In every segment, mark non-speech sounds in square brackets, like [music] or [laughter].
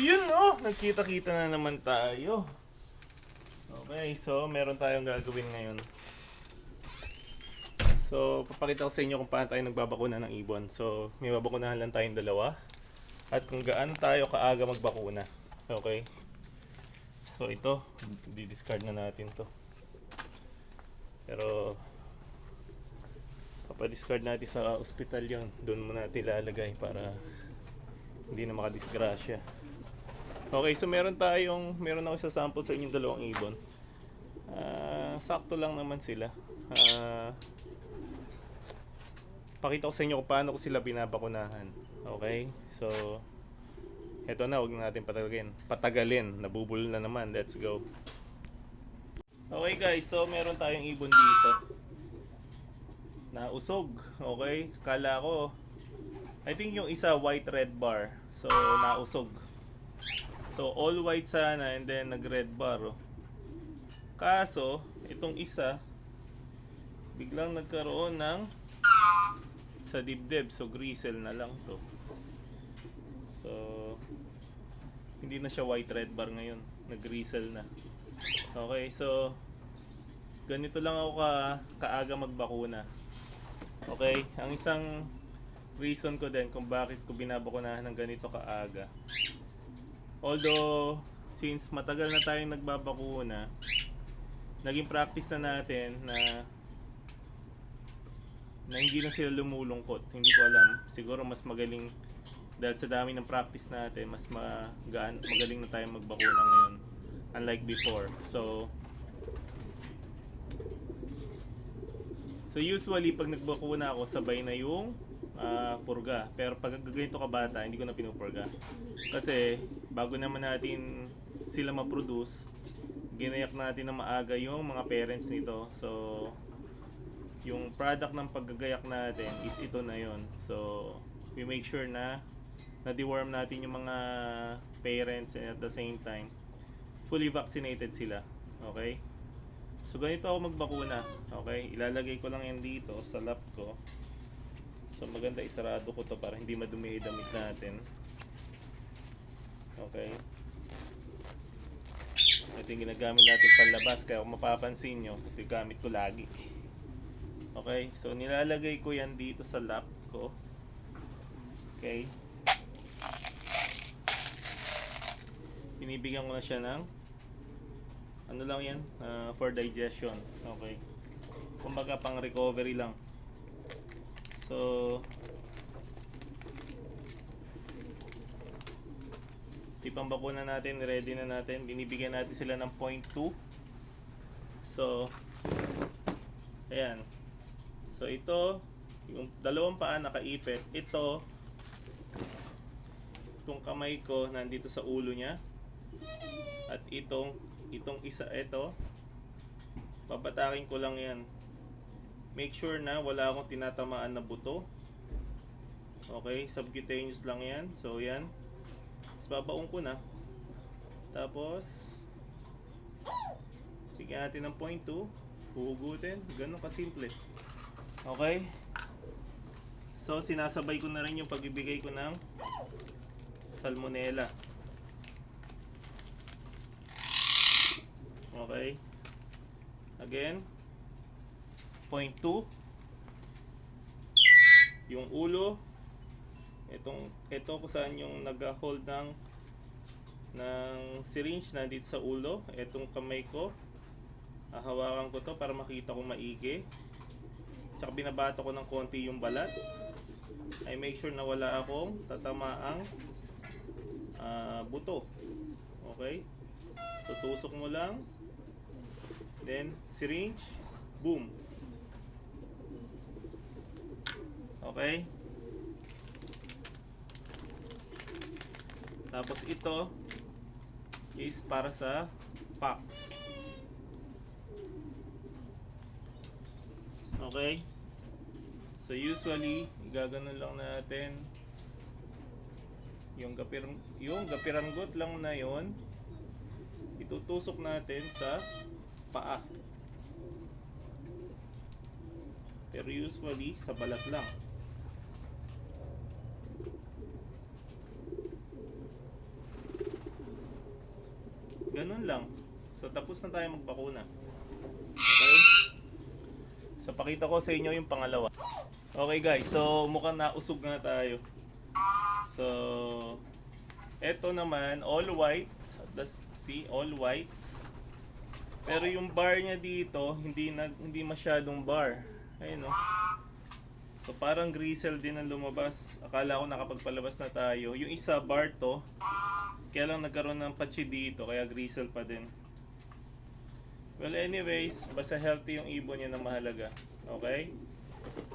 yun oh, nagkita-kita na naman tayo. Okay, so meron tayong gagawin ngayon. So, papakita ko sa inyo kung paano tayo nagbabakuna ng ibon. So, may babakunahan lang tayong dalawa. At kung gaano tayo kaaga magbakuna. Okay? So, ito, di-discard na natin to. Pero, papadiscard natin sa ospital yon Doon mo natin ilalagay para hindi na makadisgrasya. Okay, so meron tayong, meron ako sa sample sa inyong dalawang ibon. Ah, sakto lang naman sila. Ah, pakita ko sa inyo kung paano ko sila binabakunahan. Okay? So, eto na, huwag na natin patagalin. Patagalin, nabubulol na naman. Let's go. Okay guys, so meron tayong ibon dito. Na usog. Okay? Kala ko, I think yung isa white red bar. So, nausog. So, all white sana and then nag-red bar. Oh. Kaso, itong isa, biglang nagkaroon ng sa dibdib. So, grisel na lang to. So, hindi na siya white red bar ngayon. Nag-grisel na. Okay, so, ganito lang ako ka, kaaga magbakuna. Okay, ang isang reason ko din kung bakit ko binabakunahan ng ganito kaaga. Although, since matagal na tayong nagbabakuna, naging practice na natin na na hindi na sila lumulungkot. Hindi ko alam. Siguro mas magaling dahil sa dami ng practice natin, mas magaan, magaling na tayong magbakuna ngayon. Unlike before. So, So usually pag nagbakuna ako sabay na yung ah, purga. Pero pag ganito ka bata, hindi ko na pinupurga. Kasi bago naman natin sila ma-produce, ginayak natin na maaga yung mga parents nito. So yung product ng paggagayak natin is ito na yon. So we make sure na na-deworm natin yung mga parents and at the same time fully vaccinated sila. Okay? So ganito ako magbakuna. Okay? Ilalagay ko lang yan dito sa lap ko. So maganda isarado ko to para hindi madumi damit natin. Okay? Ito yung ginagamit natin panlabas kaya kung mapapansin nyo, ito gamit ko lagi. Okay? So nilalagay ko yan dito sa lap ko. Okay? Binibigyan ko na siya ng ano lang yan, ah, for digestion. Okay. Kumbaga pang recovery lang. So, tipang bakuna natin, ready na natin. Binibigyan natin sila ng 0.2. So, ayan. So, ito, yung dalawang paa nakaipit. Ito, itong kamay ko nandito sa ulo niya. At itong, itong isa, ito, papatakin ko lang yan. Make sure na wala akong tinatamaan na buto. Okay, subcutaneous lang yan. So, yan. Tapos babaong ko na. Tapos, bigyan natin ng 0.2. Huhugutin. Ganun kasimple. Okay? So, sinasabay ko na rin yung pagbibigay ko ng salmonella. Okay? Again, 0.2 yung ulo. Itong ito kung saan yung nag-hold ng ng syringe nandito sa ulo. Itong kamay ko. Hahawakan ko to para makita ko maigi. Tsaka binabato ko ng konti yung balat. I make sure na wala akong tatamaang ah, buto. Okay? So tusok mo lang. Then syringe. Boom Okay? Tapos ito is para sa packs. Okay? So usually, gaganon lang natin yung gapir yung gapiranggot lang na yon itutusok natin sa paa. Pero usually sa balat lang. Ganun lang. So, tapos na tayo magbakuna. Okay? So, pakita ko sa inyo yung pangalawa. Okay guys, so mukhang nausog na tayo. So, eto naman, all white. Das, see, all white. Pero yung bar niya dito, hindi nag hindi masyadong bar. Ayun oh. So parang grisel din ang lumabas. Akala ko nakapagpalabas na tayo. Yung isa bar to. Kaya lang nagkaroon ng patchy dito, kaya grisel pa din. Well anyways, basta healthy yung ibon niya na mahalaga. Okay?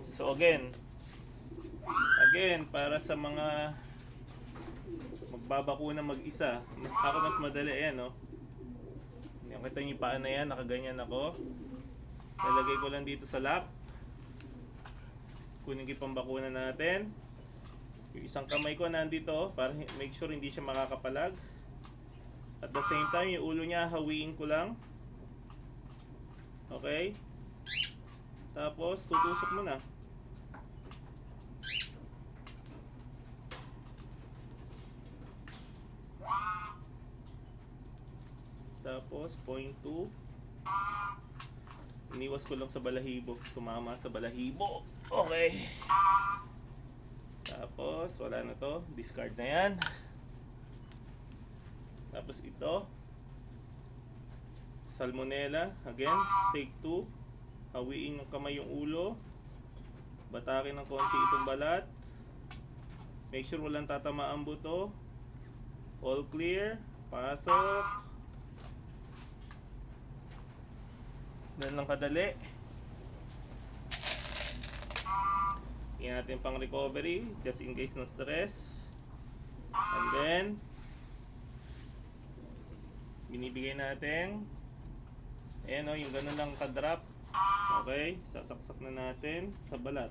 So again, again, para sa mga magbabakuna mag-isa, mas ako mas madali yan, no? Yung kita niyo yung paa na yan, nakaganyan ako. Lalagay ko lang dito sa lap. Kunin ko yung pambakuna natin. Yung isang kamay ko nandito para make sure hindi siya makakapalag. At the same time, yung ulo niya hawiin ko lang. Okay? Tapos, tutusok mo na. Tapos, point 2. Iniwas ko lang sa balahibo. Tumama sa balahibo. Okay. Tapos, wala na to. Discard na yan. Tapos ito. Salmonella. Again, take 2. Hawiin ng kamay yung ulo. Batakin ng konti itong balat. Make sure walang tatama ang buto. All clear. Pasok. Ganun lang kadali. Yan natin pang recovery. Just in case ng stress. And then, binibigay natin. Ayan o, yung ganun lang ka-drop. Okay, sasaksak na natin sa balat.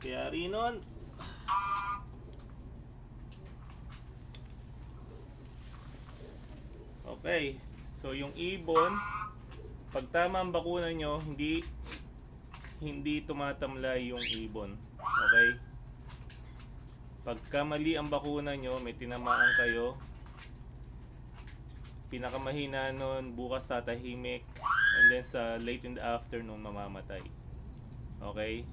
Kaya rin Okay. So yung ibon, pag tama ang bakuna nyo, hindi hindi tumatamlay yung ibon. Okay? Pagka mali ang bakuna nyo, may tinamaan kayo, pinakamahina nun, bukas tatahimik, and then sa late in the afternoon, mamamatay. Okay?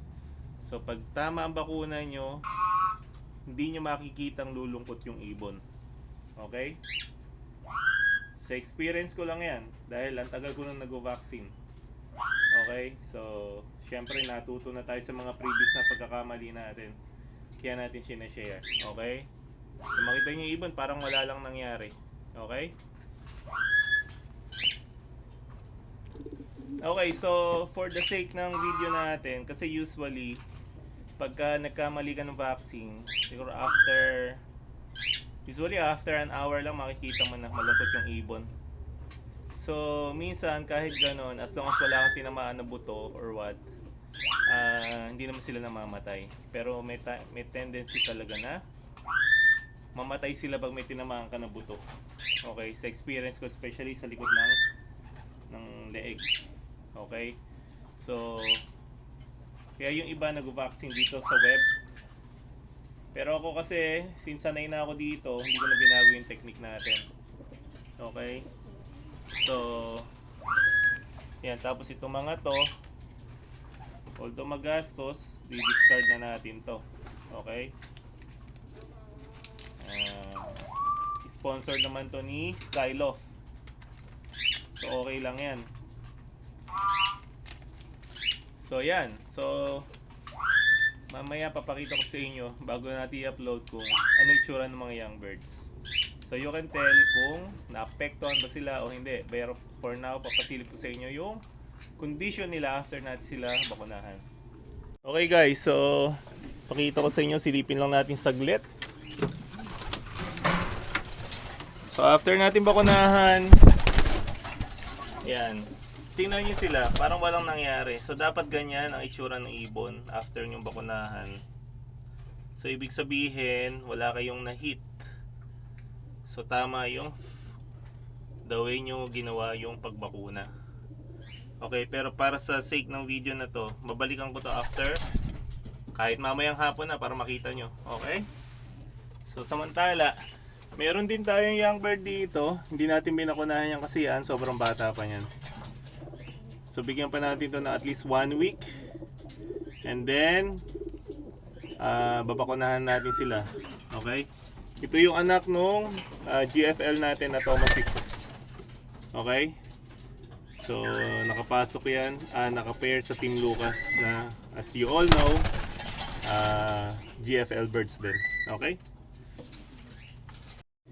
So pag tama ang bakuna nyo, hindi nyo makikitang lulungkot yung ibon. Okay? Sa experience ko lang yan. Dahil ang tagal ko nang nag-vaccine. Okay? So, syempre natuto na tayo sa mga previous na pagkakamali natin. Kaya natin sinashare. Okay? So, makita nyo ibon, parang wala lang nangyari. Okay? Okay, so for the sake ng video natin, kasi usually, pagka nagkamali ka ng vaccine, siguro after Usually after an hour lang makikita mo na malungkot yung ibon. So, minsan kahit ganon, as long as wala kang tinamaan na buto or what, ah, hindi naman sila namamatay. Pero may, may tendency talaga na mamatay sila pag may tinamaan ka na buto. Okay, sa experience ko, especially sa likod ng ng leeg. Okay? So, kaya yung iba nag-vaccine dito sa web, pero ako kasi, since sanay na ako dito, hindi ko na binago yung technique natin. Okay? So, yan. Tapos itong mga to, although magastos, di-discard na natin to. Okay? Ah, sponsor naman to ni Skyloft. So, okay lang yan. So, yan. So, Mamaya papakita ko sa inyo bago natin i-upload kung ano yung tsura ng mga young birds. So you can tell kung naapektuhan ba sila o hindi. Pero for now, papasilip ko sa inyo yung condition nila after natin sila bakunahan. Okay guys, so pakita ko sa inyo, silipin lang natin saglit. So after natin bakunahan, yan, tingnan nyo sila, parang walang nangyari. So, dapat ganyan ang itsura ng ibon after nyong bakunahan. So, ibig sabihin, wala kayong na-hit. So, tama yung the way nyo ginawa yung pagbakuna. Okay, pero para sa sake ng video na to, babalikan ko to after Kahit mamayang hapon na para makita nyo. Okay? So samantala, meron din tayong young bird dito. Hindi natin binakunahan yan kasi yan. Sobrang bata pa yan. So bigyan pa natin to na at least one week. And then, ah babakunahan natin sila. Okay? Ito yung anak nung ah, GFL natin na Thomas 6. Okay? So, nakapasok yan. Ah, nakapair sa Team Lucas na, as you all know, ah, GFL birds din. Okay?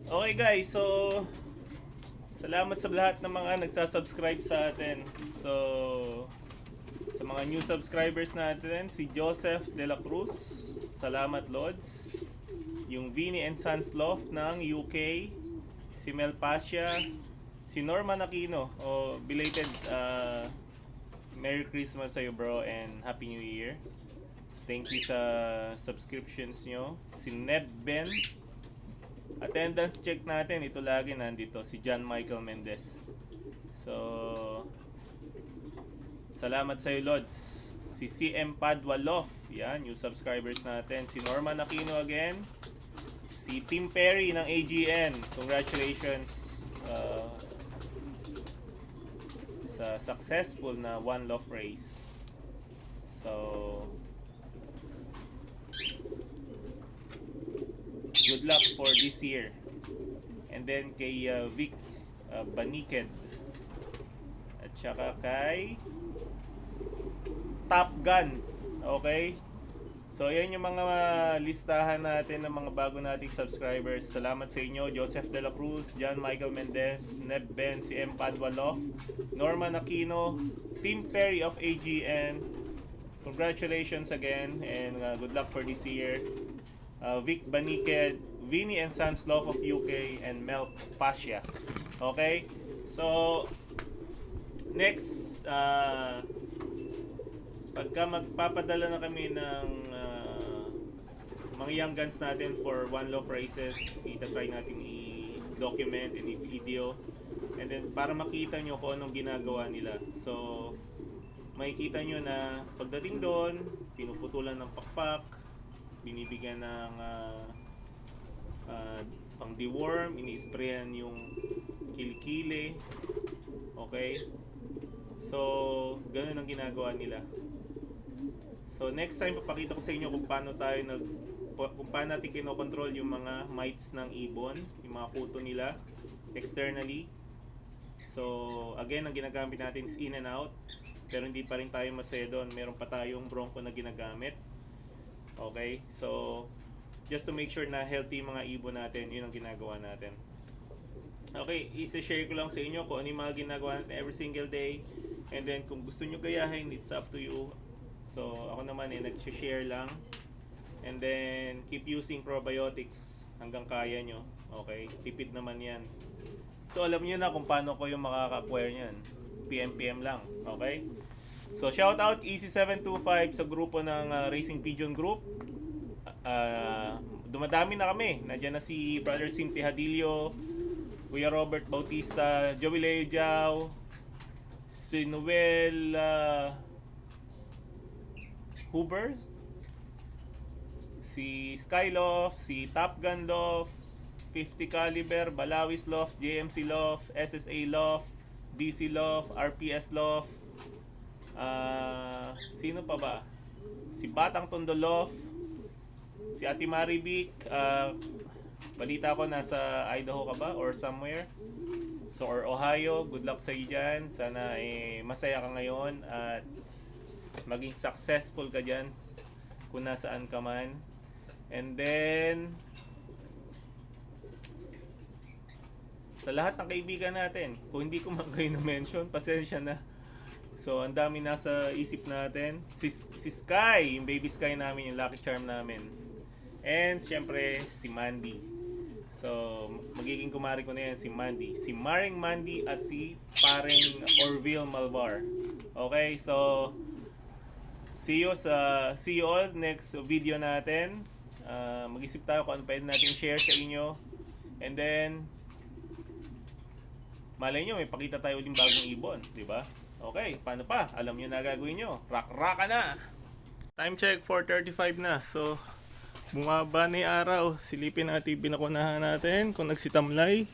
Okay guys, so salamat sa lahat ng mga nagsasubscribe sa atin. So, sa mga new subscribers natin, si Joseph De La Cruz, salamat Lods. Yung Vini and Sons Loft ng UK, si Mel Pasha, si Norman Aquino, o belated uh, Merry Christmas sa'yo bro and Happy New Year. Thank you sa subscriptions nyo. Si Neb Ben, attendance check natin, ito lagi nandito, si John Michael Mendez. So, salamat sa'yo, Lods. Si CM Padua Lof, yan, yung subscribers natin. Si Norman Aquino again. Si Tim Perry ng AGN, congratulations uh, sa successful na One Love race. So, good luck for this year. And then kay uh, Vic uh, Baniked. At saka kay Top Gun. Okay? So, yan yung mga listahan natin ng mga bago nating subscribers. Salamat sa inyo, Joseph De La Cruz, John Michael Mendez, Neb Ben, si M. Padwaloff, Norman Aquino, Team Perry of AGN. Congratulations again and uh, good luck for this year. Uh, Vic Baniked, Vinny and Sons Love of UK, and Mel Pasha. Okay? So, next, uh, pagka magpapadala na kami ng uh, mga young guns natin for one love races, ita-try natin i-document and i-video. And then, para makita nyo kung anong ginagawa nila. So, makikita nyo na pagdating doon, pinuputulan ng pakpak, binibigyan ng uh, uh, pang deworm, ini-sprayan yung kilikili. Okay? So, ganun ang ginagawa nila. So, next time papakita ko sa inyo kung paano tayo nag kung paano natin kinokontrol yung mga mites ng ibon, yung mga kuto nila externally. So, again, ang ginagamit natin is in and out. Pero hindi pa rin tayo masaya doon. Meron pa tayong bronco na ginagamit. Okay? So, just to make sure na healthy mga ibon natin, yun ang ginagawa natin. Okay, isa-share ko lang sa inyo kung ano yung mga ginagawa natin every single day. And then, kung gusto nyo gayahin, it's up to you. So, ako naman eh, nag-share lang. And then, keep using probiotics hanggang kaya nyo. Okay? Tipid naman yan. So, alam nyo na kung paano ko yung makaka-acquire nyan. PM-PM lang. Okay? So, shout out EC725 sa grupo ng uh, Racing Pigeon Group. Uh, dumadami na kami. Nandiyan na si Brother Cinti Hadilio, Kuya Robert Bautista, Joey Leo Jiao, si Noel uh, Huber, si Skyloft, si Top Gun Loft, 50 Caliber, Balawis Loft, JMC Loft, SSA Loft, DC Loft, RPS Loft, sino pa ba? Si Batang Tondo Loft, si Ate Maribic, ah balita ko nasa Idaho ka ba or somewhere? So or Ohio, good luck sa iyo dyan. Sana eh, masaya ka ngayon at maging successful ka dyan kung nasaan ka man. And then, sa lahat ng kaibigan natin, kung hindi ko [laughs] man kayo na-mention, pasensya na. So, ang dami nasa isip natin. Si, si Sky, yung baby Sky namin, yung lucky charm namin. And, syempre, si Mandy. So, magiging kumari ko na yan si Mandy. Si Maring Mandy at si Paring Orville Malvar. Okay, so see you sa see you all next video natin. Uh, mag-isip tayo kung ano pwede natin share sa inyo. And then malay nyo, may pakita tayo uling bagong ibon, di ba? Okay, paano pa? Alam nyo na gagawin nyo. Rock-rock na! Time check, 4.35 na. So, bumaba na yung araw. Silipin natin yung binakunahan natin kung nagsitamlay.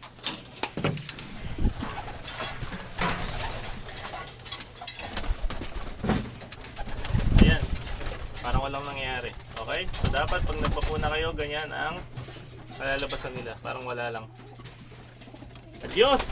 Ayan. Parang walang nangyayari. Okay? So, dapat pag nagbakuna kayo, ganyan ang kalalabasan nila. Parang wala lang. Adios!